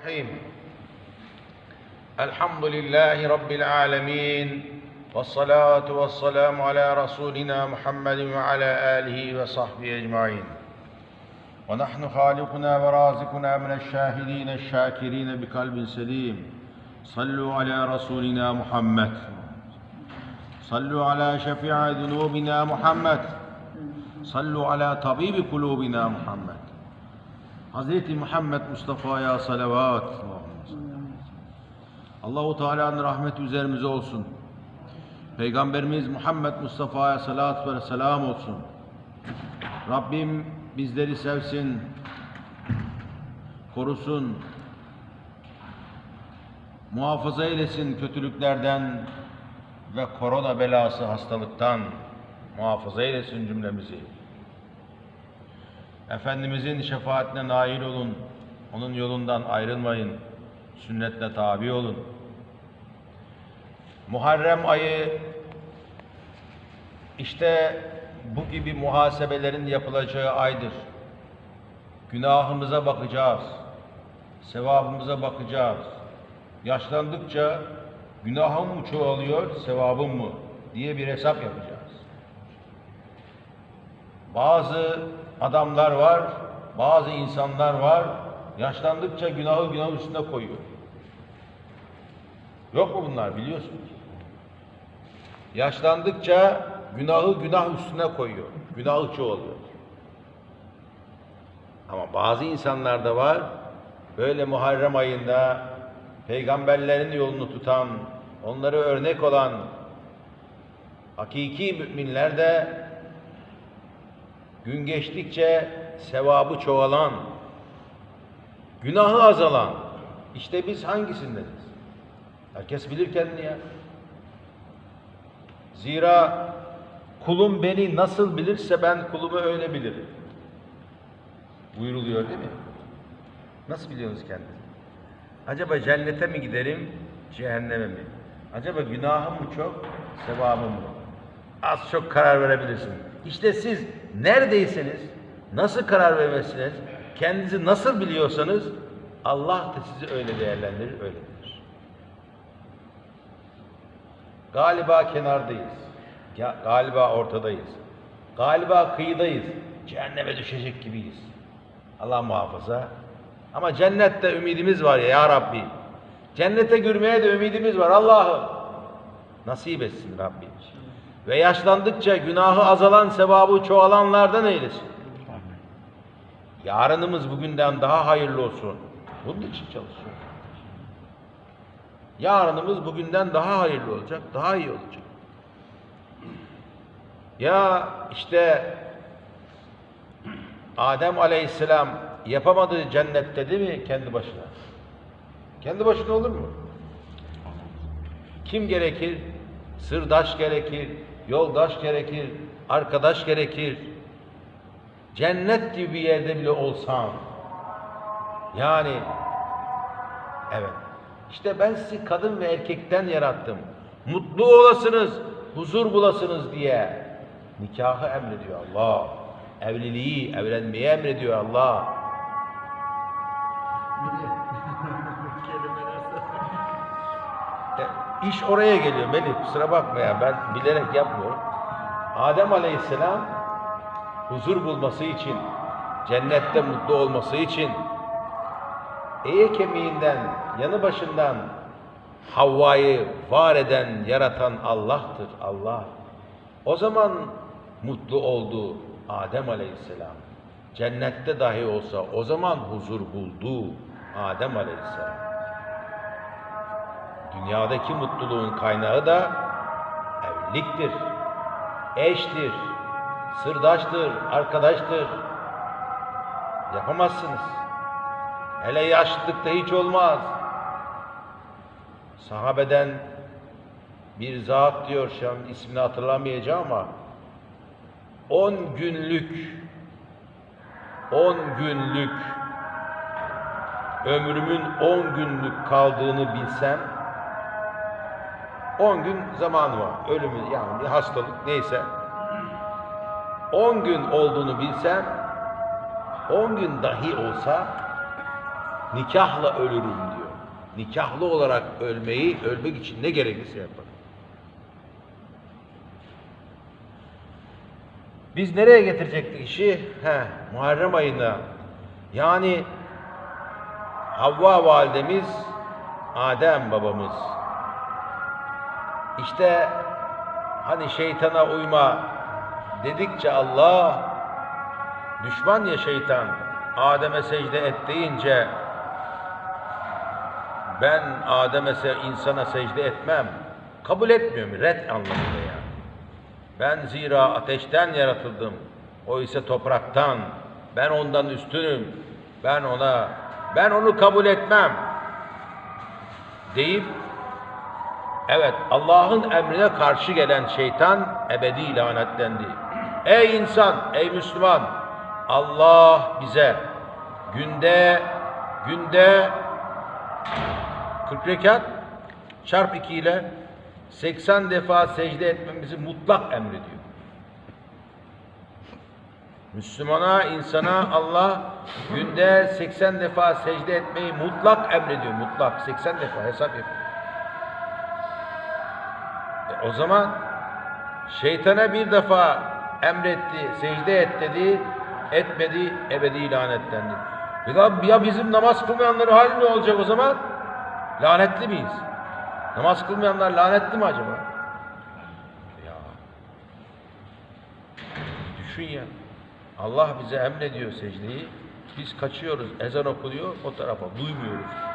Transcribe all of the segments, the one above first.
الرحيم. الحمد لله رب العالمين والصلاة والسلام على رسولنا محمد وعلى آله وصحبه أجمعين. ونحن خالقنا ورازقنا من الشاهدين الشاكرين بقلب سليم. صلوا على رسولنا محمد. صلوا على شفيع ذنوبنا محمد. صلوا على طبيب قلوبنا محمد. Hazreti Muhammed Mustafa'ya salavat. Allahu Teala'nın rahmeti üzerimize olsun. Peygamberimiz Muhammed Mustafa'ya salat ve selam olsun. Rabbim bizleri sevsin, korusun, muhafaza eylesin kötülüklerden ve korona belası hastalıktan muhafaza eylesin cümlemizi. Efendimizin şefaatine nail olun. Onun yolundan ayrılmayın. Sünnetle tabi olun. Muharrem ayı işte bu gibi muhasebelerin yapılacağı aydır. Günahımıza bakacağız. Sevabımıza bakacağız. Yaşlandıkça günahım mı çoğalıyor, sevabım mı diye bir hesap yapacağız. Bazı adamlar var, bazı insanlar var, yaşlandıkça günahı günah üstüne koyuyor. Yok mu bunlar biliyorsunuz? Yaşlandıkça günahı günah üstüne koyuyor. Günahı çoğalıyor. Ama bazı insanlar da var, böyle Muharrem ayında peygamberlerin yolunu tutan, onları örnek olan hakiki müminler de gün geçtikçe sevabı çoğalan, günahı azalan, işte biz hangisindeniz? Herkes bilir kendini ya. Zira kulum beni nasıl bilirse ben kulumu öyle bilirim. Buyuruluyor değil mi? Nasıl biliyorsunuz kendinizi? Acaba cennete mi giderim, cehenneme mi? Acaba günahım mı çok, sevabım mı? Az çok karar verebilirsin. İşte siz neredeyseniz, nasıl karar vermezsiniz, kendinizi nasıl biliyorsanız Allah da sizi öyle değerlendirir, öyle bilir. Galiba kenardayız. Galiba ortadayız. Galiba kıyıdayız. Cehenneme düşecek gibiyiz. Allah muhafaza. Ama cennette ümidimiz var ya, ya Rabbi. Cennete girmeye de ümidimiz var Allah'ım. Nasip etsin Rabbim. Ve yaşlandıkça günahı azalan, sevabı çoğalanlardan eylesin. Yarınımız bugünden daha hayırlı olsun. Bunun için çalışıyor. Yarınımız bugünden daha hayırlı olacak, daha iyi olacak. Ya işte Adem Aleyhisselam yapamadığı cennette değil mi kendi başına? Kendi başına olur mu? Kim gerekir? Sırdaş gerekir, yoldaş gerekir, arkadaş gerekir. Cennet gibi bir yerde bile olsam. Yani evet. İşte ben sizi kadın ve erkekten yarattım. Mutlu olasınız, huzur bulasınız diye. Nikahı emrediyor Allah. Evliliği, evlenmeyi emrediyor Allah. İş oraya geliyor Melih. Kusura bakma ya ben bilerek yapmıyorum. Adem Aleyhisselam huzur bulması için, cennette mutlu olması için eye kemiğinden, yanı başından Havva'yı var eden, yaratan Allah'tır, Allah. O zaman mutlu oldu Adem Aleyhisselam. Cennette dahi olsa o zaman huzur buldu Adem Aleyhisselam. Dünyadaki mutluluğun kaynağı da evliliktir, eştir, sırdaştır, arkadaştır. Yapamazsınız. Hele yaşlılıkta hiç olmaz. Sahabeden bir zat diyor şu an ismini hatırlamayacağım ama 10 günlük 10 günlük ömrümün 10 günlük kaldığını bilsem 10 gün zamanı var. Ölümü yani bir hastalık neyse 10 gün olduğunu bilsem 10 gün dahi olsa nikahla ölürüm diyor. Nikahlı olarak ölmeyi, ölmek için ne gerekirse yaparım. Biz nereye getirecektik işi? He, Muharrem ayına. Yani Havva validemiz, Adem babamız. İşte hani şeytana uyma dedikçe Allah düşman ya şeytan Adem'e secde et deyince ben Adem'e se- insana secde etmem. Kabul etmiyorum. Red anlamında yani. Ben zira ateşten yaratıldım. O ise topraktan. Ben ondan üstünüm. Ben ona ben onu kabul etmem. Deyip evet Allah'ın emrine karşı gelen şeytan ebedi lanetlendi. Ey insan, ey Müslüman, Allah bize günde günde 40 rekat çarp 2 ile 80 defa secde etmemizi mutlak emrediyor. Müslümana, insana Allah günde 80 defa secde etmeyi mutlak emrediyor. Mutlak 80 defa hesap yapıyor. O zaman şeytana bir defa emretti, secde et dedi, etmedi, ebedi lanetlendi. Ya bizim namaz kılmayanların hali ne olacak o zaman? Lanetli miyiz? Namaz kılmayanlar lanetli mi acaba? Ya. Düşün ya. Allah bize emrediyor secdeyi. Biz kaçıyoruz. Ezan okunuyor o tarafa. Duymuyoruz.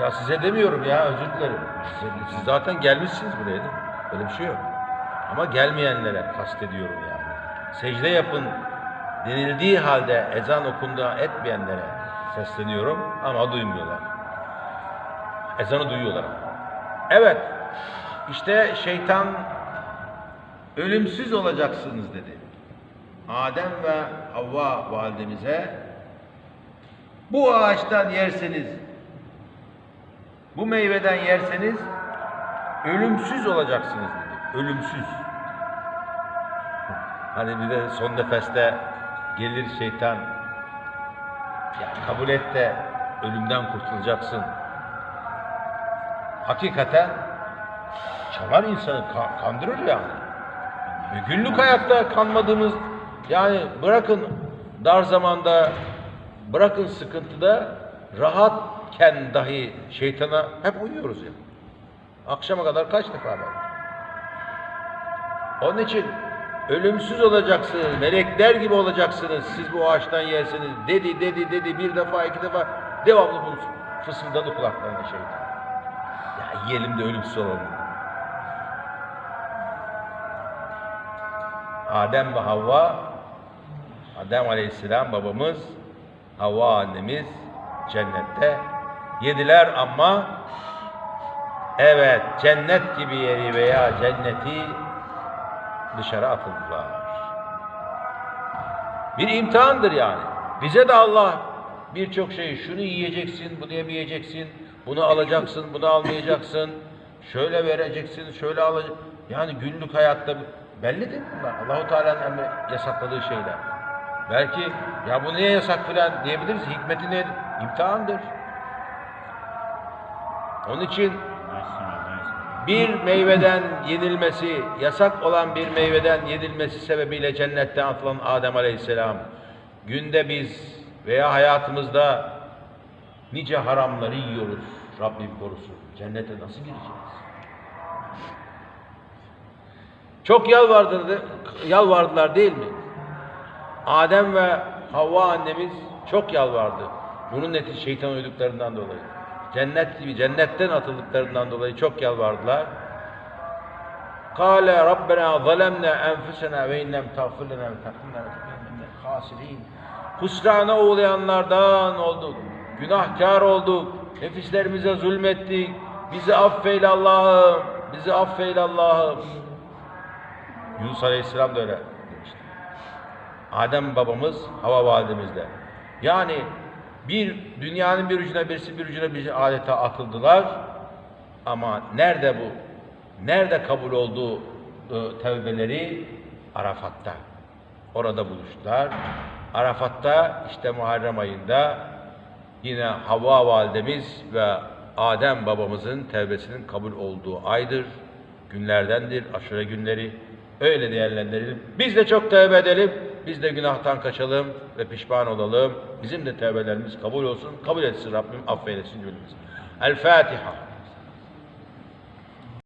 Ya size demiyorum ya özür dilerim. Size, siz zaten gelmişsiniz buraya değil mi? Öyle bir şey yok. Ama gelmeyenlere kastediyorum yani. Secde yapın denildiği halde ezan okunduğu etmeyenlere sesleniyorum ama duymuyorlar. Ezanı duyuyorlar. Evet, işte şeytan ölümsüz olacaksınız dedi. Adem ve Havva validemize bu ağaçtan yerseniz, bu meyveden yerseniz ölümsüz olacaksınız dedi. Ölümsüz. Hani bir de son nefeste gelir şeytan ya kabul et de ölümden kurtulacaksın. Hakikaten çalar insanı, ka- kandırır yani. E, Günlük hayatta kanmadığımız yani bırakın dar zamanda bırakın sıkıntıda rahatken dahi şeytana hep uyuyoruz ya. Akşama kadar kaç defa var? Onun için ölümsüz olacaksınız, melekler gibi olacaksınız siz bu ağaçtan yerseniz dedi dedi dedi bir defa iki defa devamlı bunu fısıldadı kulaklarına şeytan. Ya yiyelim de ölümsüz olalım. Adem ve Havva, Adem Aleyhisselam babamız, Havva annemiz cennette yediler ama evet cennet gibi yeri veya cenneti dışarı atıldılar. Bir imtihandır yani. Bize de Allah birçok şeyi şunu yiyeceksin, bunu yemeyeceksin, bunu alacaksın, bunu almayacaksın, şöyle vereceksin, şöyle alacaksın. Yani günlük hayatta belli değil mi bunlar? Allahu Teala'nın emri yasakladığı şeyler. Belki ya bu niye yasak filan diyebiliriz. Hikmeti ne? İmtihandır. Onun için bir meyveden yenilmesi, yasak olan bir meyveden yenilmesi sebebiyle cennetten atılan Adem Aleyhisselam, günde biz veya hayatımızda nice haramları yiyoruz. Rabbim korusun. Cennete nasıl gireceğiz? Çok yalvardılar, yalvardılar değil mi? Adem ve Havva annemiz çok yalvardı. Bunun neticesi şeytan uyduklarından dolayı. Cennet gibi cennetten atıldıklarından dolayı çok yalvardılar. Kale Rabbena zalemna enfusena ve innem tağfir ve takfir lena minel hasirin. Husrana uğrayanlardan olduk. Günahkar olduk. Nefislerimize zulmettik. Bizi affeyle Allah'ım. Bizi affeyle Allah'ım. Yunus Aleyhisselam da öyle. Adem babamız, Hava validemiz de. Yani bir dünyanın bir ucuna birisi bir ucuna bir adeta atıldılar. Ama nerede bu? Nerede kabul oldu e, tevbeleri? Arafat'ta. Orada buluştular. Arafat'ta işte Muharrem ayında yine Havva validemiz ve Adem babamızın tevbesinin kabul olduğu aydır, günlerdendir, aşure günleri. Öyle değerlendirelim. Biz de çok tövbe edelim, biz de günahtan kaçalım ve pişman olalım. Bizim de tövbelerimiz kabul olsun, kabul etsin Rabbim affeylesin cümlemizi. El Fatiha.